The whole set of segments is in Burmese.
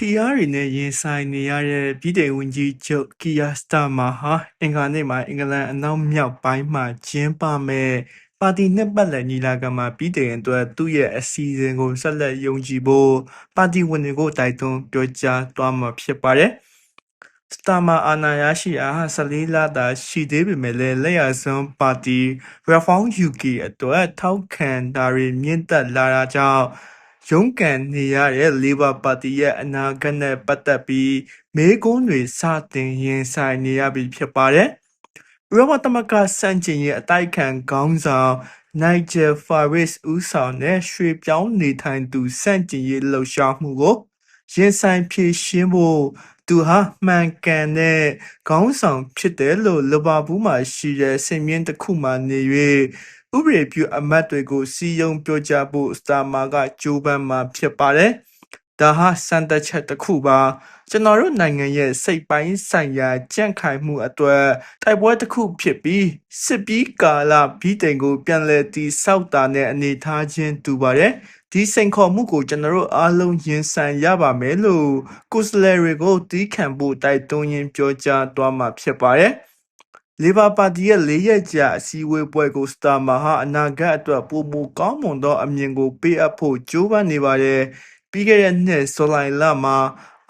ဖိအားတွေနဲ့ရင်ဆိုင်နေရတဲ့ဗြိတိန်ဝန်ကြီးချုပ်ကီယာစတာမာဟာအင်္ဂါနေ့မှာအင်္ဂလန်အနောက်မြောက်ပိုင်းမှာကျင်းပမဲ့ပါတီနှစ်ပတ်လည်ညီလာခံမှာဗြိတိန်အတွက်သူ့ရဲ့အစီအစဉ်ကိုဆက်လက်ယုံကြည်ဖို့ပါတီဝင်တွေကိုတိုက်တွန်းပြောကြားသွားမှာဖြစ်ပါတယ်။စတာမာအာဏာရရှိအား14လတာရှိသေးပေမဲ့လည်းလက်ရစွန်းပါတီ Reform UK အတွက်ထောက်ခံတာတွေမြင့်တက်လာတာကြောင့် ရုန်းကန်နေရတဲ့ Labour ပါတီရဲ့အနာဂတ်နဲ့ပတ်သက်ပြီးမေးခွန်းတွေစတင်ရင်ဆိုင်နေရပြီဖြစ်ပါတယ်။ဥရောပသမဂ္ဂစန့်ကျင်ရေးအတိုက်အခံခေါင်းဆောင် Nigel Farage ဦးဆောင်တဲ့ရွှေ့ပြောင်းနေထိုင်သူစန့်ကျင်ရေးလှုပ်ရှားမှုကိုရင်ဆိုင်ဖြေရှင်းဖို့သူဟာမှန်ကန်တဲ့ခေါင်းဆောင်ဖြစ်တယ်လို့လီဗာပူးမှာရှိတဲ့စင်မြင့်တစ်ခုမှနေ၍ ဥပဒေပြုအမတ်တွေကိုစီယုံပြောကြားဖို့စတာမာကကြိုးပမ်းမှာဖြစ်ပါတယ်။ဒါဟာစံတက်ချက်တစ်ခုပါကျွန်တော်တို့နိုင်ငံရဲ့စိတ်ပိုင်းဆိုင်ရာကြန့်ခိုင်မှုအတွက်တိုက်ပွဲတစ်ခုဖြစ်ပြီးစစ်ပြီးကာလဗြိတိန်ကိုပြန်လည်တည်ဆောက်တာနဲ့အနေထားချင်းတူပါတယ်။ဒီစိန်ခေါ်မှုကိုကျွန်တော်တို့အားလုံးရင်ဆိုင်ရပါမယ်လို့ကိုယ်စလဲတွေကိုတီးခံဖို့တိုက်တွန်းရင်းပြောကြားသွားမှာဖြစ်ပါတယ်။ လေဘာပါတီရဲ့လေးရက်ကြာအစည်းအဝေးပွဲကိုစတာမာဟာအနာဂတ်အတွက်ပိုမိုကောင်းမွန်သောအမြင်ကိုပေးအပ်ဖို့ကြိုးပမ်းနေပါတယ်။ပြီးခဲ့တဲ့နှစ်ဇူလိုင်လမှာ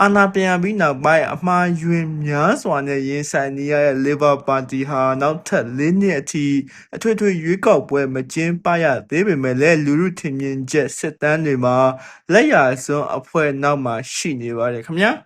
အာဏာပြန်ရပြီးနောက်ပိုင်းအမှားယွင်းများစွာနဲ့ရင်ဆိုင်နေရတဲ့လေဘာပါတီဟာနောက်ထပ်၄နှစ်အထိအထွေထွေရွေးကောက်ပွဲမကျင်းပရသေးပေမဲ့လည်းလူထုထင်မြင်ချက်စစ်တမ်းတွေမှာလက်ရစွန်းအဖွဲ့နောက်မှာရှိနေပါတယ်ခင်ဗျာ။